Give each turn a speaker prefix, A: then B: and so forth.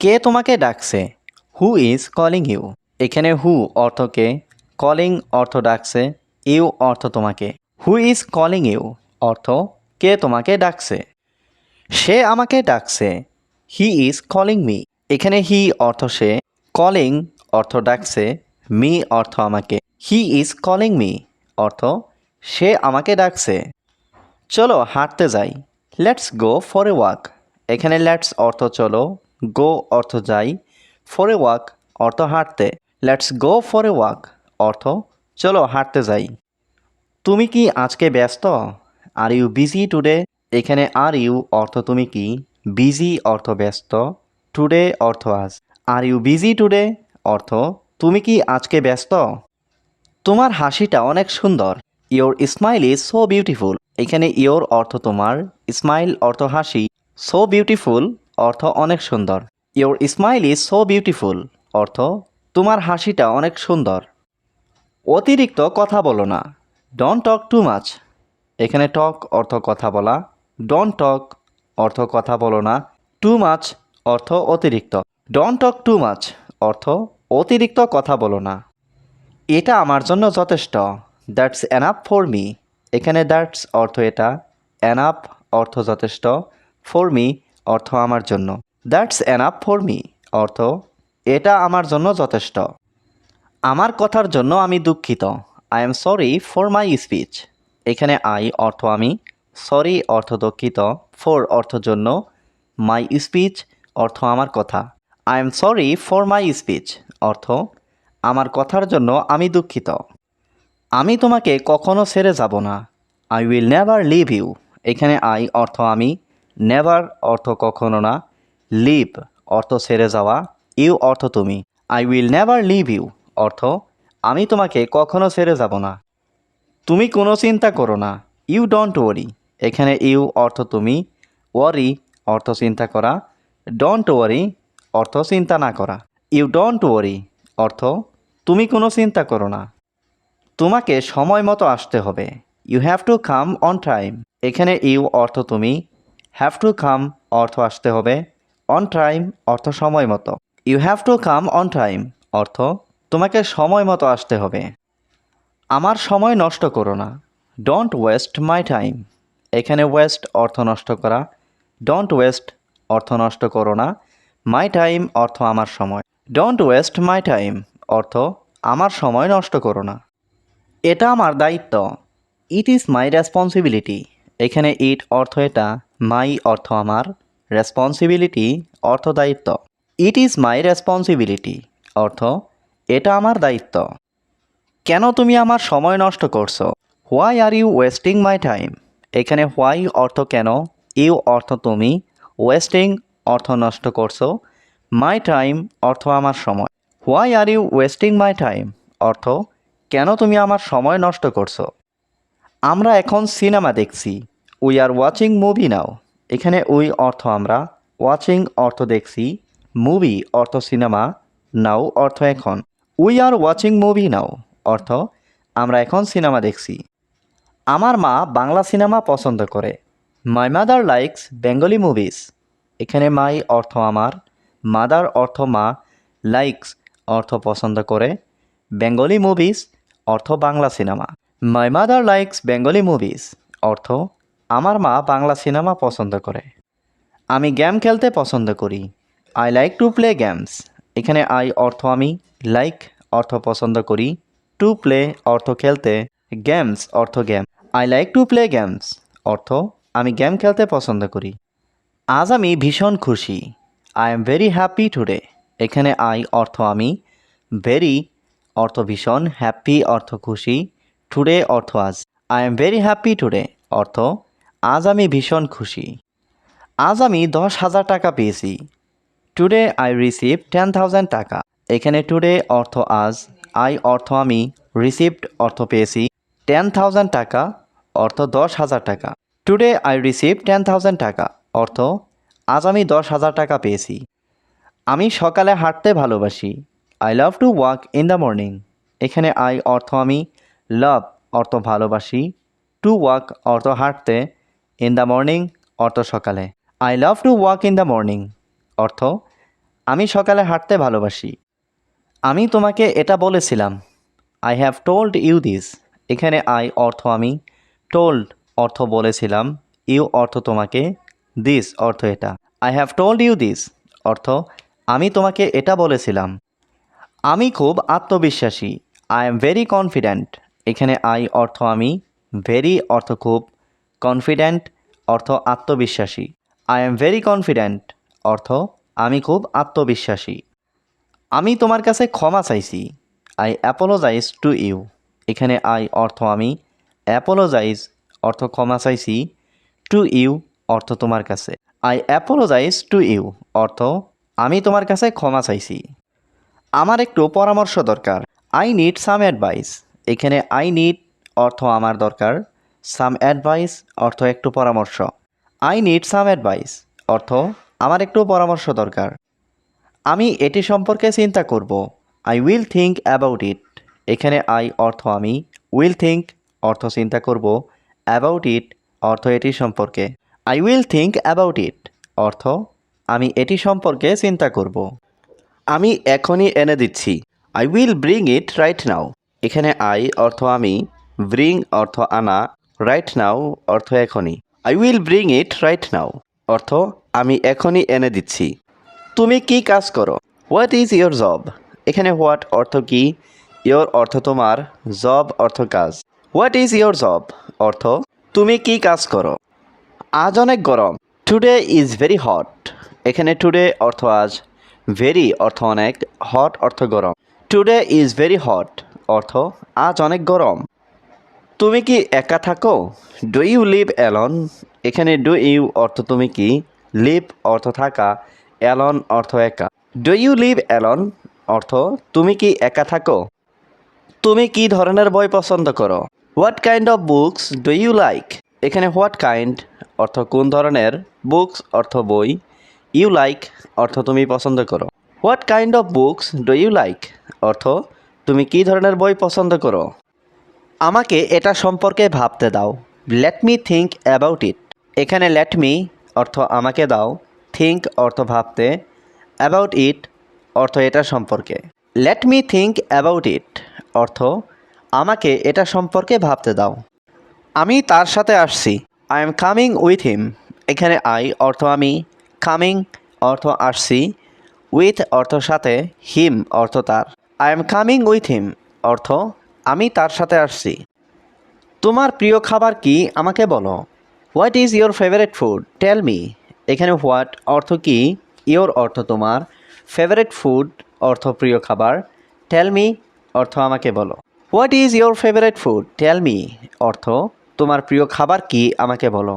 A: কে তোমাকে ডাকছে? Who is calling you এখানে হু অর্থ কে? কলিং অর্থ ডাকছে ইউ অর্থ তোমাকে। হু ইজ কলিং ইউ অর্থ কে তোমাকে ডাকছে? সে আমাকে ডাকছে হি ইজ কলিং মি এখানে হি অর্থ সে কলিং অর্থ ডাকছে মি অর্থ আমাকে। হি ইজ কলিং মি অর্থ সে আমাকে ডাকছে। চলো হাঁটতে যাই। Let's go for a walk এখানে লেটস অর্থ চলো গো অর্থ যাই, ফর এ ওয়াক অর্থ হাঁটতে। Let's go for a walk অর্থ চলো হাঁটতে যাই। তুমি কি আজকে ব্যস্ত? Are you busy today? এখানে আর ইউ অর্থ তুমি কি? বিজি অর্থ ব্যস্ত। টুডে অর্থ আজ। Are you busy today? অর্থ তুমি কি আজকে ব্যস্ত? তোমার হাসিটা অনেক সুন্দর। Your smile is so beautiful. এখানে ইয়োর অর্থ তোমার, স্মাইল অর্থ হাসি। So beautiful. অর্থ অনেক সুন্দর। Your smile is so beautiful অর্থ, তোমার হাসিটা অনেক সুন্দর। অতিরিক্ত কথা বলো না। ডোন্ট টক টু মাচ এখানে টক অর্থ কথা বলা। ডোন্ট টক অর্থ কথা বলো না। টু মাচ অর্থ অতিরিক্ত। ডোন্ট টক টু মাচ অর্থ অতিরিক্ত কথা বলো না। এটা আমার জন্য যথেষ্ট। দ্যাটস অ্যানাপ ফর মি এখানে দ্যাটস অর্থ এটা। অ্যানাপ অর্থ যথেষ্ট। ফর মি অর্থ আমার জন্য। দ্যাটস অ্যানাপ ফর মি অর্থ, এটা আমার জন্য যথেষ্ট। আমার কথার জন্য আমি দুঃখিত। I am sorry for my speech এখানে আই অর্থ আমি। সরি অর্থ দুঃখিত। ফর অর্থ জন্য। মাই স্পিচ অর্থ আমার কথা। I am sorry for my speech অর্থ, আমার কথার জন্য আমি দুঃখিত। আমি তোমাকে কখনো ছেড়ে যাব না। I will never leave you এখানে আই অর্থ আমি। নেভার অর্থ কখনো না লিভ অর্থ ছেড়ে যাওয়া ইউ অর্থ তুমি। I will never leave you অর্থ, আমি তোমাকে কখনো ছেড়ে যাব না। তুমি কোনো চিন্তা করো না ইউ ডোন্ট ওয়ারি এখানে ইউ অর্থ তুমি ওয়ারি অর্থ চিন্তা করা ডোন্ট ওয়ারি অর্থ চিন্তা না করা। ইউ ডোন্ট ওয়ারি অর্থ, তুমি কোনো চিন্তা করো না। তোমাকে সময় মতো আসতে হবে। You have to come on time এখানে ইউ অর্থ তুমি হ্যাভ টু কাম অর্থ আসতে হবে অন টাইম অর্থ সময় মতো। You have to come on time অর্থ তোমাকে সময় মতো আসতে হবে। আমার সময় নষ্ট করো না। ডোন্ট ওয়েস্ট মাই টাইম এখানে ওয়েস্ট অর্থ নষ্ট করা। ডোন্ট ওয়েস্ট অর্থ নষ্ট করো না। মাই টাইম অর্থ আমার সময়। ডোন্ট ওয়েস্ট মাই টাইম অর্থ আমার সময় নষ্ট করো না। এটা আমার দায়িত্ব। ইট ইজ মাই রেসপন্সিবিলিটি এখানে ইট অর্থ এটা। মাই অর্থ আমার রেসপন্সিবিলিটি অর্থ দায়িত্ব। ইট ইজ মাই রেসপন্সিবিলিটি অর্থ, এটা আমার দায়িত্ব। কেন তুমি আমার সময় নষ্ট করছ? Why are you wasting my time এখানে হোয়াই অর্থ কেন? ইউ অর্থ তুমি ওয়েস্টিং অর্থ নষ্ট করছ। মাই টাইম অর্থ আমার সময়। Why are you wasting my time অর্থ, কেন তুমি আমার সময় নষ্ট করছ? আমরা এখন সিনেমা দেখছি। We are watching movie now এখানে উই অর্থ আমরা ওয়াচিং অর্থ দেখছি মুভি অর্থ সিনেমা নাও অর্থ এখন। We are watching movie now অর্থ আমরা এখন সিনেমা দেখছি। আমার মা বাংলা সিনেমা পছন্দ করে। My mother likes Bengali movies এখানে মাই অর্থ আমার মাদার অর্থ মা লাইকস অর্থ পছন্দ করে। বেঙ্গলি মুভিস অর্থ Bangla cinema my mother likes Bengali movies অর্থ আমার মা বাংলা সিনেমা পছন্দ করে। আমি গেম খেলতে পছন্দ করি। I like to play games এখানে আই অর্থ আমি লাইক অর্থ পছন্দ করি। টু প্লে অর্থ খেলতে গেমস অর্থ game I like to play games অর্থ আমি গেম খেলতে পছন্দ করি। আজ আমি ভীষণ খুশি। I am very happy today এখানে আই অর্থ আমি ভেরি অর্থ ভীষণ হ্যাপি অর্থ খুশি। টুডে অর্থ আজ। I am very happy today অর্থ আজ আমি ভীষণ খুশি। আজ আমি দশ হাজার টাকা পেয়েছি। Today I receive ten thousand taka. এখানে টুডে অর্থ আজ আই অর্থ আমি রিসিভড অর্থ পেয়েছি টেন থাউজেন্ড টাকা, অর্থ দশ হাজার টাকা। Today I receive ten thousand taka, অর্থ আজ আমি দশ হাজার টাকা পেয়েছি। আমি সকালে হাঁটতে ভালোবাসি। I love to walk in the morning এখানে আই অর্থ আমি লাভ অর্থ ভালোবাসি। টু ওয়াক অর্থ হাঁটতে ইন দ্য মর্নিং অর্থ সকালে। I love to walk in the morning অর্থ, আমি সকালে হাঁটতে ভালোবাসি। আমি তোমাকে এটা বলেছিলাম। I have told you this এখানে আই অর্থ আমি টোল্ড অর্থ বলেছিলাম। ইউ অর্থ তোমাকে দিস অর্থ এটা। I have told you this অর্থ, আমি তোমাকে এটা বলেছিলাম। আমি খুব আত্মবিশ্বাসী। আই এম ভেরি কনফিডেন্ট এখানে আই অর্থ আমি ভেরি অর্থ খুব কনফিডেন্ট অর্থ আত্মবিশ্বাসী। আই এম ভেরি কনফিডেন্ট অর্থ আমি খুব আত্মবিশ্বাসী। আমি তোমার কাছে ক্ষমা চাইছি। আই অ্যাপোলোজাইজ টু ইউ এখানে আই অর্থ আমি অ্যাপোলোজাইজ অর্থ ক্ষমা চাইছি টু ইউ অর্থ তোমার কাছে। আই অ্যাপোলোজাইজ টু ইউ অর্থ আমি তোমার কাছে ক্ষমা চাইছি। আমার একটু পরামর্শ দরকার। আই নিড সাম অ্যাডভাইস এখানে আই নিড অর্থ আমার দরকার। সাম অ্যাডভাইস অর্থ একটু পরামর্শ। আই নিড সাম অ্যাডভাইস অর্থ আমার একটু পরামর্শ দরকার। আমি এটি সম্পর্কে চিন্তা করব। I will think about it এখানে আই অর্থ আমি। উইল থিঙ্ক অর্থ চিন্তা করব। অ্যাবাউট ইট অর্থ এটি সম্পর্কে। I will think about it অর্থ আমি এটি সম্পর্কে চিন্তা করব। আমি এখনই এনে দিচ্ছি। I will bring it right now এখানে আই অর্থ আমি। ব্রিং অর্থ আনা। রাইট নাও অর্থ এখনই। I will bring it right now অর্থ আমি এখনই এনে দিচ্ছি। তুমি কি কাজ করো? হোয়াট ইজ ইয়োর জব এখানে হোয়াট অর্থ কি? ইয়োর অর্থ তোমার জব অর্থ কাজ। হোয়াট ইজ ইয়োর জব অর্থ তুমি কি কাজ করো? আজ অনেক গরম। টুডে ইজ ভেরি হট এখানে টুডে অর্থ আজ। ভেরি অর্থ অনেক। হট অর্থ গরম। টুডে ইজ ভেরি হট অর্থ আজ অনেক গরম। তুমি কি একা থাকো? ডু ইউ লিভ অ্যালন এখানে ডু ইউ অর্থ তুমি কি? লিভ অর্থ থাকা অ্যালন অর্থ একা। ডু ইউ লিভ অ্যালন অর্থ তুমি কি একা থাকো? তুমি কি ধরনের বই পছন্দ করো? What kind of books do you like এখানে হোয়াট কাইন্ড অর্থ কোন ধরনের? বুকস অর্থ বই। ইউ লাইক অর্থ তুমি পছন্দ করো। What kind of books do you like অর্থ তুমি কি ধরনের বই পছন্দ করো? আমাকে এটা সম্পর্কে ভাবতে দাও। Let me think about it এখানে লেট মি অর্থ আমাকে দাও থিঙ্ক অর্থ ভাবতে অ্যাবাউট ইট অর্থ এটা সম্পর্কে। Let me think about it অর্থ আমাকে এটা সম্পর্কে ভাবতে দাও। আমি তার সাথে আসছি। I am coming with him এখানে আই অর্থ আমি। কামিং অর্থ আসছি। উইথ অর্থ সাথে। হিম অর্থ তার। I am coming with him অর্থ আমি তার সাথে আসছি। তোমার প্রিয় খাবার কি? আমাকে বলো। What is your favourite food tell me এখানে হোয়াট অর্থ কি? ইয়োর অর্থ তোমার। ফেভারেট ফুড অর্থ প্রিয় খাবার। টেল মি অর্থ আমাকে বলো। What is your favourite food tell me অর্থ তোমার প্রিয় খাবার কি? আমাকে বলো।